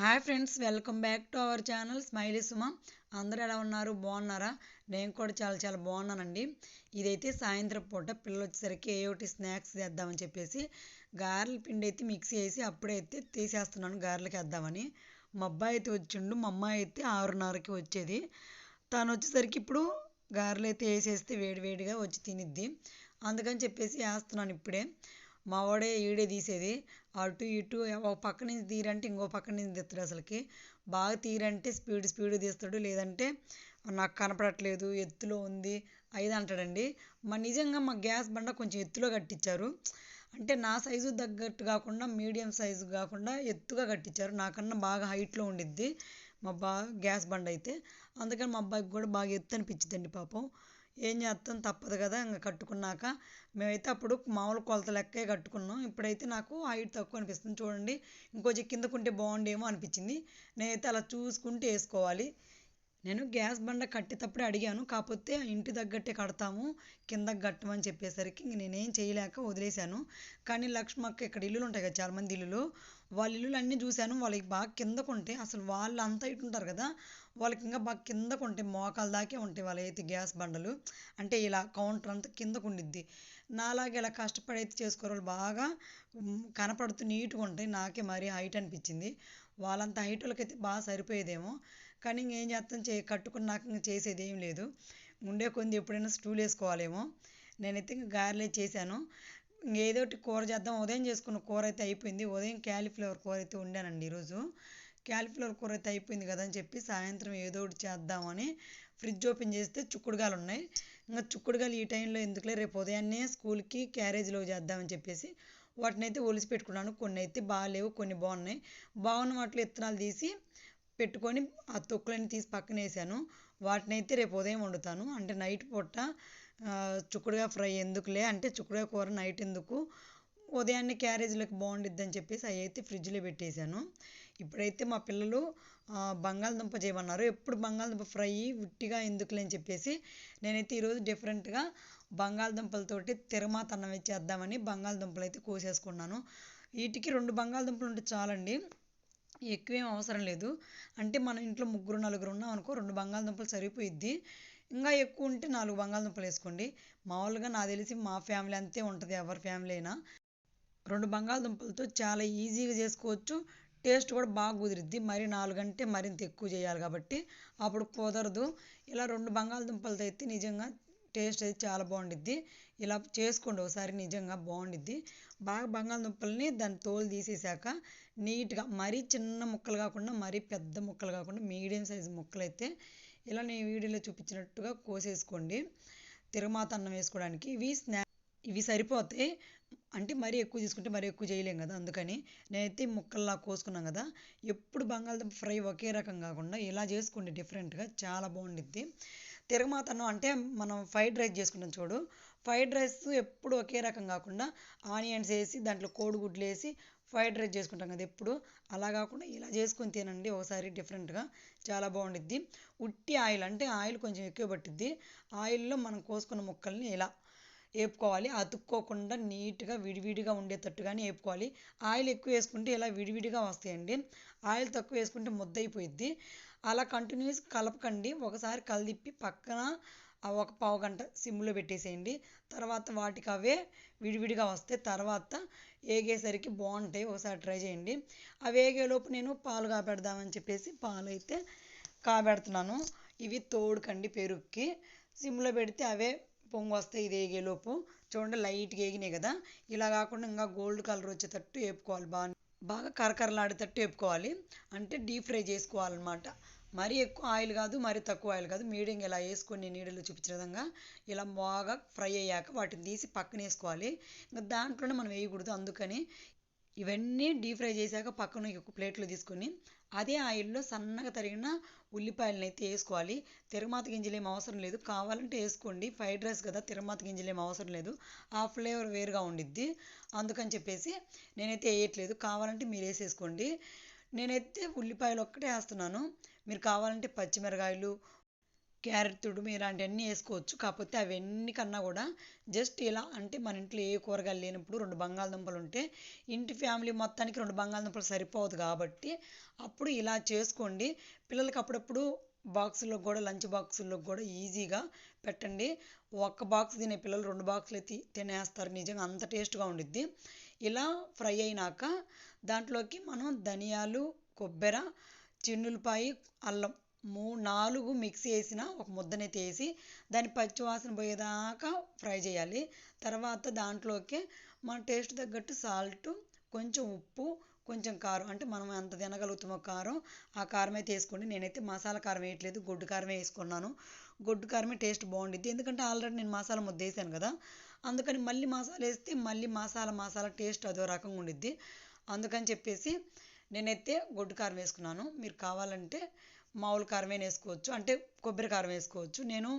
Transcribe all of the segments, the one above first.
Hi friends welcome back to our channel smiley Suma అందరూ ఎలా ఉన్నారు? బాగున్నారా? నేను కూడా చాలా చాలా బాగున్నానండి. ఇదైతే సాయంత్రం పూట పిల్లలు వచ్చేసరికి ఏ ఒకటి స్నాక్స్ చేద్దామని చెప్పేసి గారెల పిండి అయితే మిక్సీ వేసి అయితే తీసేస్తున్నాను గారెలకి వేద్దామని. మా అబ్బాయి అయితే వచ్చిండు మా అమ్మాయి అయితే ఆరున్నరకి వచ్చేది. తను వచ్చేసరికి ఇప్పుడు గారెలు అయితే వేసేస్తే వేడి వేడిగా వచ్చి తినిద్ది. అందుకని చెప్పేసి వేస్తున్నాను ఇప్పుడే. మా వాడే ఈడే తీసేది. అటు ఇటు ఒక పక్క నుంచి తీరంటే ఇంకో పక్క నుంచి తీస్తాడు అసలుకి. బాగా తీరంటే స్పీడ్ స్పీడ్ తీస్తాడు. లేదంటే నాకు కనపడట్లేదు ఎత్తులో ఉంది ఐదు అంటాడండి. మా నిజంగా మా గ్యాస్ బండ కొంచెం ఎత్తులో కట్టించారు అంటే నా సైజు తగ్గట్టు కాకుండా మీడియం సైజు కాకుండా ఎత్తుగా కట్టించారు నాకన్నా బాగా హైట్లో ఉండిద్ది మా బా గ్యాస్ బండ అయితే అందుకని మా అబ్బాయికి కూడా బాగా ఎత్తు అనిపించిందండి పాపం. ఏం చేస్తాం? తప్పదు కదా ఇంకా కట్టుకున్నాక. మేమైతే అప్పుడు మామూలు కొలత లెక్కే కట్టుకున్నాం. ఇప్పుడైతే నాకు హైట్ తక్కువ అనిపిస్తుంది. చూడండి ఇంకొంచెం కిందకుంటే బాగుండేమో అనిపించింది. నేనైతే అలా చూసుకుంటూ వేసుకోవాలి. నేను గ్యాస్ బండ కట్టేటప్పుడే అడిగాను కాకపోతే ఇంటి దగ్గట్టే కడతాము కిందకి కట్టమని చెప్పేసరికి ఇంక నేనేం చేయలేక వదిలేశాను. కానీ లక్ష్మక్క ఇక్కడ ఇల్లులు ఉంటాయి కదా చాలామంది ఇల్లులు వాళ్ళ ఇల్లులు అన్నీ చూశాను. వాళ్ళకి బాగా కిందకు ఉంటాయి అసలు వాళ్ళు అంతా ఇటు ఉంటారు కదా వాళ్ళకి ఇంకా బాగా కిందకు ఉంటాయి మోకాల దాకే ఉంటాయి వాళ్ళైతే గ్యాస్ బండలు. అంటే ఇలా కౌంటర్ అంతా కిందకు ఉండిద్ది. నాలాగే ఇలా కష్టపడి అయితే చేసుకోరు వాళ్ళు బాగా కనపడుతూ నీట్గా ఉంటాయి. నాకే మరీ హైట్ అనిపించింది. వాళ్ళంత హైట్ వాళ్ళకైతే బాగా సరిపోయేదేమో. కానీ ఇంకేం చేస్తాం? చే కట్టుకున్నాక ఇంక చేసేది ఏం లేదు. ఉండే కొంది ఎప్పుడైనా స్టూల్ వేసుకోవాలేమో. నేనైతే ఇంకా గారెలే చేశాను. ఏదో ఒకటి కూర చేద్దాం. ఉదయం చేసుకున్న కూర అయితే అయిపోయింది. ఉదయం క్యాలీఫ్లవర్ కూర అయితే వండానండి ఈరోజు. క్యాలీఫ్లవర్ కూర అయితే అయిపోయింది కదా అని చెప్పి సాయంత్రం ఏదో ఒకటి చేద్దామని ఫ్రిడ్జ్ ఓపెన్ చేస్తే చుక్కుడుగాలు ఉన్నాయి. ఇంకా చుక్కుడుగాలు ఈ టైంలో ఎందుకులే? రేపు ఉదయాన్నే స్కూల్కి క్యారేజ్లో చేద్దామని చెప్పేసి వాటిని అయితే ఒలిసి పెట్టుకున్నాను కొన్ని అయితే బాగాలేవు కొన్ని బాగున్నాయి. బాగున్న వాటిలో విత్తనాలు తీసి పెట్టుకొని ఆ తొక్కులన్నీ తీసి పక్కన వేసాను. వాటిని అయితే రేపు ఉదయం వండుతాను. అంటే నైట్ పూట చుక్కుడుగా ఫ్రై ఎందుకులే? అంటే చుక్కుడుగా కూర నైట్ ఎందుకు? ఉదయాన్నే క్యారేజీలకు బాగుండిద్దని చెప్పేసి అవి అయితే ఫ్రిడ్జ్లో పెట్టేశాను ఇప్పుడైతే మా పిల్లలు బంగాళదుంప చేయమన్నారు. ఎప్పుడు బంగాళదుంప ఫ్రై ఉట్టిగా ఎందుకులే అని చెప్పేసి నేనైతే ఈరోజు డిఫరెంట్గా బంగాళదుంపలతోటి తిరమాత అన్నం చేద్దామని బంగాళదుంపలు అయితే కోసేసుకున్నాను. వీటికి రెండు బంగాళదుంపలు ఉంటే చాలండి. ఎక్కువేం అవసరం లేదు. అంటే మన ఇంట్లో ముగ్గురు నలుగురు ఉన్నాం అనుకో రెండు బంగాళదుంపలు సరిపోయిద్ది. ఇంకా ఎక్కువ ఉంటే నాలుగు బంగాళదుంపలు వేసుకోండి. మామూలుగా నాకు తెలిసి మా ఫ్యామిలీ అంతే ఉంటుంది. ఎవరి ఫ్యామిలీ అయినా రెండు బంగాళదుంపలతో చాలా ఈజీగా చేసుకోవచ్చు. టేస్ట్ కూడా బాగా కుదిరిద్ది. మరి నాలుగంటే మరింత ఎక్కువ చేయాలి కాబట్టి అప్పుడు కుదరదు. ఇలా రెండు బంగాళదుంపలతో అయితే నిజంగా టేస్ట్ అయితే చాలా బాగుండిద్ది. ఇలా చేసుకోండి ఒకసారి నిజంగా బాగుండిద్ది. బాగా బంగాళదుంపల్ని దాని తోలు తీసేసాక నీట్గా మరీ చిన్న ముక్కలు కాకుండా మరీ పెద్ద ముక్కలు కాకుండా మీడియం సైజు ముక్కలు అయితే ఇలా నేను వీడియోలో చూపించినట్టుగా కోసేసుకోండి. తిరుమాత అన్నం వేసుకోవడానికి ఇవి స్నాక్ ఇవి సరిపోతాయి అంటే మరీ ఎక్కువ తీసుకుంటే మరీ ఎక్కువ చేయలేం కదా అందుకని నేనైతే ముక్కల్లా కోసుకున్నాం కదా. ఎప్పుడు బంగాళదుంప ఫ్రై ఒకే రకం కాకుండా ఇలా చేసుకోండి డిఫరెంట్గా చాలా బాగుండిద్ది. తిరగమాతను అంటే మనం ఫ్రైడ్ రైస్ చేసుకుంటాం చూడు ఫ్రైడ్ రైస్ ఎప్పుడు ఒకే రకం కాకుండా ఆనియన్స్ వేసి దాంట్లో కోడిగుడ్లు వేసి ఫ్రైడ్ రైస్ చేసుకుంటాం కదా ఎప్పుడు. అలా కాకుండా ఇలా చేసుకొని తినండి ఒకసారి డిఫరెంట్గా చాలా బాగుండిద్ది. ఉట్టి ఆయిల్ అంటే ఆయిల్ కొంచెం ఎక్కువ పట్టిద్ది. ఆయిల్లో మనం కోసుకున్న ముక్కల్ని ఇలా వేపుకోవాలి అతుక్కోకుండా నీట్గా విడివిడిగా ఉండేటట్టుగానే వేపుకోవాలి ఆయిల్ ఎక్కువ వేసుకుంటే ఇలా విడివిడిగా వస్తాయండి. ఆయిల్ తక్కువ వేసుకుంటే ముద్ద అయిపోయిద్ది అలా కంటిన్యూస్ కలపకండి. ఒకసారి కలదిప్పి పక్కన ఒక పావు గంట సిమ్లో పెట్టేసేయండి. తర్వాత వాటికి అవే విడివిడిగా వస్తే తర్వాత ఏగేసరికి బాగుంటాయి. ఒకసారి ట్రై చేయండి. అవి వేగేలోపు నేను పాలు కాబెడదామని చెప్పేసి పాలు అయితే కాబెడుతున్నాను. ఇవి తోడుకండి పెరుగుకి. సిమ్లో పెడితే అవే పొంగు వస్తే ఇది వేగేలోపు చూడండి లైట్గా వేగినాయి కదా. ఇలా కాకుండా ఇంకా గోల్డ్ కలర్ వచ్చేటట్టు వేపుకోవాలి బాగా. బాగా కరకరలాడేటట్టు వేపుకోవాలి. అంటే డీప్ ఫ్రై చేసుకోవాలన్నమాట. మరీ ఎక్కువ ఆయిల్ కాదు మరీ తక్కువ ఆయిల్ కాదు. మీడియం ఇలా వేసుకొని నీడలో చూపించిన విధంగా ఇలా బాగా ఫ్రై అయ్యాక వాటిని తీసి పక్కన వేసుకోవాలి. ఇంకా దాంట్లోనే మనం వేయకూడదు. అందుకని ఇవన్నీ డీప్ ఫ్రై చేశాక పక్కన ఒక ప్లేట్లో తీసుకొని అదే ఆయిల్లో సన్నగా తరిగిన ఉల్లిపాయలను అయితే వేసుకోవాలి. తిరమాత గింజలు ఏం అవసరం లేదు. కావాలంటే వేసుకోండి. ఫ్రైడ్ రైస్ కదా తిరమాత గింజలు ఏం అవసరం లేదు. ఆ ఫ్లేవర్ వేరుగా ఉండిద్ది. అందుకని చెప్పేసి నేనైతే వేయట్లేదు. కావాలంటే మీరు వేసేసుకోండి. నేనైతే ఉల్లిపాయలు ఒక్కటే వేస్తున్నాను. మీరు కావాలంటే పచ్చిమిరకాయలు క్యారెట్ తుడుము ఇలాంటివన్నీ వేసుకోవచ్చు. కాకపోతే అవన్నీ కన్నా కూడా జస్ట్ ఇలా అంటే మన ఇంట్లో ఏ కూరగాయలు లేనప్పుడు రెండు బంగాళదుంపలు ఉంటే ఇంటి ఫ్యామిలీ మొత్తానికి రెండు బంగాళదుంపలు సరిపోదు కాబట్టి అప్పుడు ఇలా చేసుకోండి. పిల్లలకి అప్పుడప్పుడు బాక్సుల్లో కూడా లంచ్ బాక్సుల్లో కూడా ఈజీగా పెట్టండి. ఒక్క బాక్స్ తినే పిల్లలు రెండు బాక్సులు తినేస్తారు. నిజంగా అంత టేస్ట్గా ఉండిద్ది. ఇలా ఫ్రై అయినాక దాంట్లోకి మనం ధనియాలు కొబ్బెర చిన్నులపాయి అల్లం మూడు నాలుగు మిక్సీ వేసిన ఒక ముద్దనైతే వేసి దాని పచ్చివాసన పోయేదాకా ఫ్రై చేయాలి. తర్వాత దాంట్లోకి మన టేస్ట్ తగ్గట్టు సాల్ట్ కొంచెం ఉప్పు కొంచెం కారం. అంటే మనం ఎంత తినగలుగుతామో కారం ఆ కారం అయితే వేసుకోండి నేనైతే మసాలా కారం వేయట్లేదు గొడ్డు కారమే వేసుకున్నాను. గొడ్డు కారమే టేస్ట్ బాగుండిద్ది. ఎందుకంటే ఆల్రెడీ నేను మసాలా ముద్ద వేసాను కదా. అందుకని మళ్ళీ మసాలా వేస్తే మళ్ళీ మసాలా మసాలా టేస్ట్ అదో రకంగా ఉండిద్ది. అందుకని చెప్పేసి నేనైతే గొడ్డు కారం వేసుకున్నాను. మీరు కావాలంటే మామూలు కారం వేసుకోవచ్చు అంటే కొబ్బరి కారం వేసుకోవచ్చు. నేను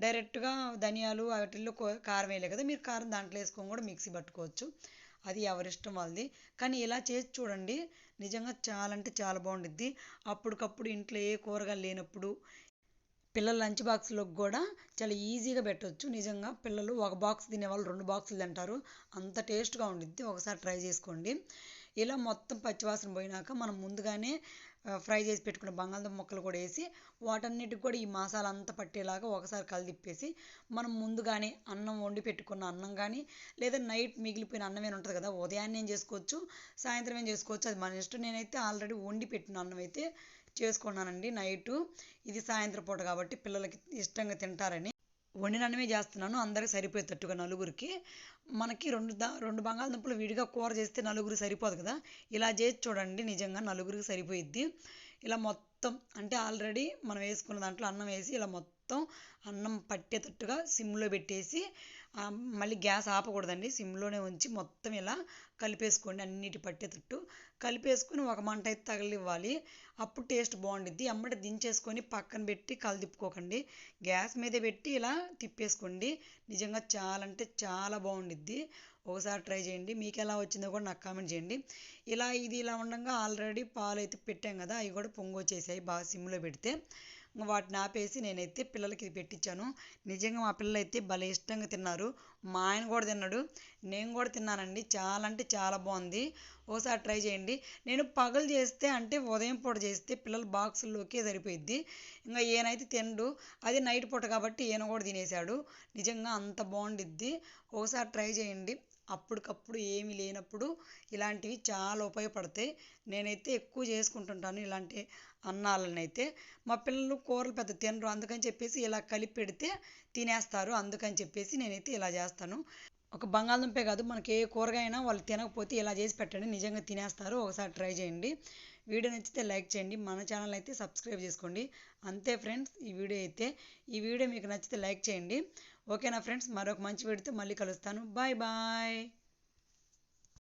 డైరెక్ట్గా ధనియాలు వాటిల్లో కారం వేయలే కదా మీరు కారం దాంట్లో వేసుకొని కూడా మిక్సీ పట్టుకోవచ్చు. అది ఎవరిష్టం వాళ్ళది. కానీ ఇలా చేసి చూడండి నిజంగా చాలా అంటే చాలా బాగుండిద్ది. అప్పటికప్పుడు ఇంట్లో ఏ కూరగాయలు లేనప్పుడు పిల్లల లంచ్ బాక్స్లోకి కూడా చాలా ఈజీగా పెట్టవచ్చు నిజంగా పిల్లలు ఒక బాక్స్ తినేవాళ్ళు రెండు బాక్సులు తింటారు. అంత టేస్ట్గా ఉండిద్ది. ఒకసారి ట్రై చేసుకోండి. ఇలా మొత్తం పచ్చివాసన పోయినాక మనం ముందుగానే ఫ్రై చేసి పెట్టుకున్న బంగాళదుంప ముక్కలు కూడా వేసి వాటన్నిటికి కూడా ఈ మసాలా అంతా పట్టేలాగా ఒకసారి కలిదిప్పేసి మనం ముందుగానే అన్నం వండి పెట్టుకున్న అన్నం కానీ లేదా నైట్ మిగిలిపోయిన అన్నం ఏమి ఉంటుంది కదా ఉదయాన్నే ఏం చేసుకోవచ్చు సాయంత్రం ఏం చేసుకోవచ్చు అది మన ఇష్టం. నేనైతే ఆల్రెడీ వండి పెట్టిన అన్నం అయితే చేసుకున్నానండి నైటు. ఇది సాయంత్రం పూట కాబట్టి పిల్లలకి ఇష్టంగా తింటారని. వండినన్నమే చేస్తున్నాను. అందరికి సరిపోయేటట్టుగా నలుగురికి. మనకి రెండు దా రెండు బంగాళదుంపలు విడిగా కూర చేస్తే నలుగురికి సరిపోదు కదా. ఇలా చేసి చూడండి నిజంగా నలుగురికి సరిపోయిద్ది. ఇలా మొత్తం అంటే ఆల్రెడీ మనం వేసుకున్న దాంట్లో అన్నం వేసి ఇలా మొత్తం అన్నం పట్టేటట్టుగా సిమ్లో పెట్టేసి మళ్ళీ గ్యాస్ ఆపకూడదండి. సిమ్లోనే ఉంచి మొత్తం ఇలా కలిపేసుకోండి అన్నిటి పట్టేటట్టు. కలిపేసుకొని ఒక మంట అయితే తగిలివ్వాలి. అప్పుడు టేస్ట్ బాగుండిద్ది. అమ్మట దించేసుకొని పక్కన పెట్టి కలదిప్పుకోకండి గ్యాస్ మీద పెట్టి ఇలా తిప్పేసుకోండి. నిజంగా చాలా అంటే చాలా బాగుండిద్ది. ఒకసారి ట్రై చేయండి. మీకు ఎలా వచ్చిందో కూడా నాకు కామెంట్ చేయండి. ఇలా ఇది ఇలా ఉండగా ఆల్రెడీ పాలు అయితే పెట్టాం కదా అవి కూడా పొంగు వచ్చేసాయి బాగా సిమ్లో పెడితే. వాటిని ఆపేసి నేనైతే పిల్లలకి ఇది పెట్టించాను నిజంగా మా పిల్లలు అయితే భలే ఇష్టంగా తిన్నారు. మా ఆయన కూడా తిన్నాడు. నేను కూడా తిన్నానండి. చాలా అంటే చాలా బాగుంది. ఒకసారి ట్రై చేయండి. నేను పగలు చేస్తే అంటే ఉదయం పూట చేస్తే పిల్లలు బాక్సుల్లోకే సరిపోయిద్ది. ఇంకా ఏనైతే తినడు. అది నైట్ పూట కాబట్టి ఈయన కూడా తినేసాడు. నిజంగా అంత బాగుండిద్ది. ఒకసారి ట్రై చేయండి. అప్పటికప్పుడు ఏమీ లేనప్పుడు ఇలాంటివి చాలా ఉపయోగపడతాయి. నేనైతే ఎక్కువ చేసుకుంటుంటాను ఇలాంటి అన్నాలను అయితే మా పిల్లలు కూరలు పెద్ద తినరు. అందుకని చెప్పేసి ఇలా కలిపి పెడితే తినేస్తారు. అందుకని చెప్పేసి నేనైతే ఇలా చేస్తాను. ఒక బంగాళదుంపే కాదు. మనకి ఏ కూరగాయ అయినా వాళ్ళు తినకపోతే ఇలా చేసి పెట్టండి. నిజంగా తినేస్తారు. ఒకసారి ట్రై చేయండి. వీడియో నచ్చితే లైక్ చేయండి. మన ఛానల్ అయితే సబ్స్క్రైబ్ చేసుకోండి. అంతే ఫ్రెండ్స్ ఈ వీడియో అయితే. ఈ వీడియో మీకు నచ్చితే లైక్ చేయండి. ఓకేనా ఫ్రెండ్స్ మరొక మంచి వీడితో మళ్ళీ కలుస్తాను. Bye bye.